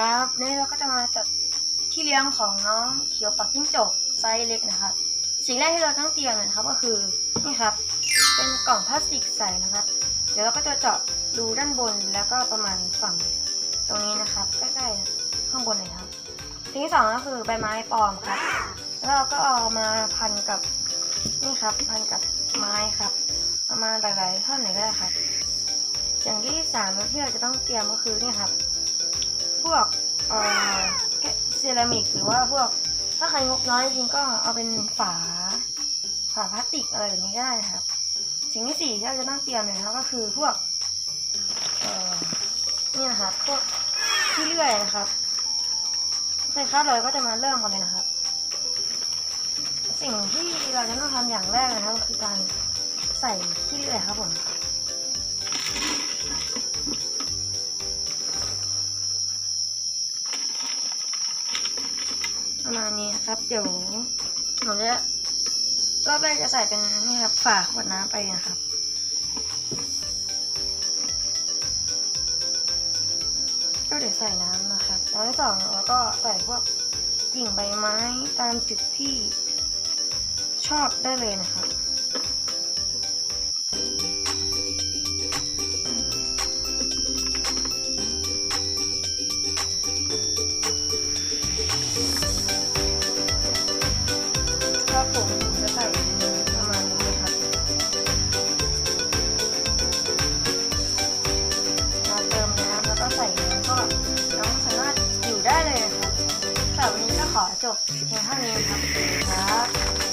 ครับนี่เราก็จะมาจัดที่เลี้ยงของน้องเขียวปักจิ้งจกไซส์เล็กนะครับ สิ่งแรกที่เราต้องเตรียมนะครับก็คือนี่ครับ เป็นกล่องพลาสติกใสนะครับ เดี๋ยวเราก็จะเจาะรูด้านบนแล้วก็ประมาณฝั่งตรงนี้นะครับใกล้ๆข้างบนเลยครับสิ่งที่สองก็คือใบไม้ปลอมครับ แล้วเราก็เอามาพันกับนี่ครับ พันกับไม้ครับ ประมาณหลายๆท่อนไหนก็ได้ครับ อย่างที่สามที่เราจะต้องเตรียมก็คือนี่ครับ เซรามิกหรือว่าพวกถ้าใครงบน้อยจริงก็เอาเป็นฝา ฝาพลาสติกอะไรแบบนี้ก็ได้นะครับ สิ่งที่สี่ที่เราจะต้องเตรียมเลยนะครับก็คือพวกเนี่นะครับพวกที่เลื่อยนะครับโอเคครับเราก็จะมาเริ่มกันเลยนะครับ สิ่งที่เราจะต้องทำอย่างแรกนะครับก็คือการใส่ที่เลื่อยครับผม ประมาณนี้ครับ เดี๋ยวผมจะก็ไปจะใส่เป็นนี่ครับฝาขวดน้ำไปนะครับก็เดี๋ยวใส่น้ำนะครับแล้วที่สองเราก็ใส่พวกกิ่งใบไม้ตามจุดที่ชอบได้เลยนะครับ ผมจะใส่ประมาณนี้นะครับมาเติมน้ำแล้วก็ใส่น้ำก็น้องสามารถอยู่ได้เลยนะครับสำหรับวันนี้ก็ขอจบเพียงเท่านี้ครับครับ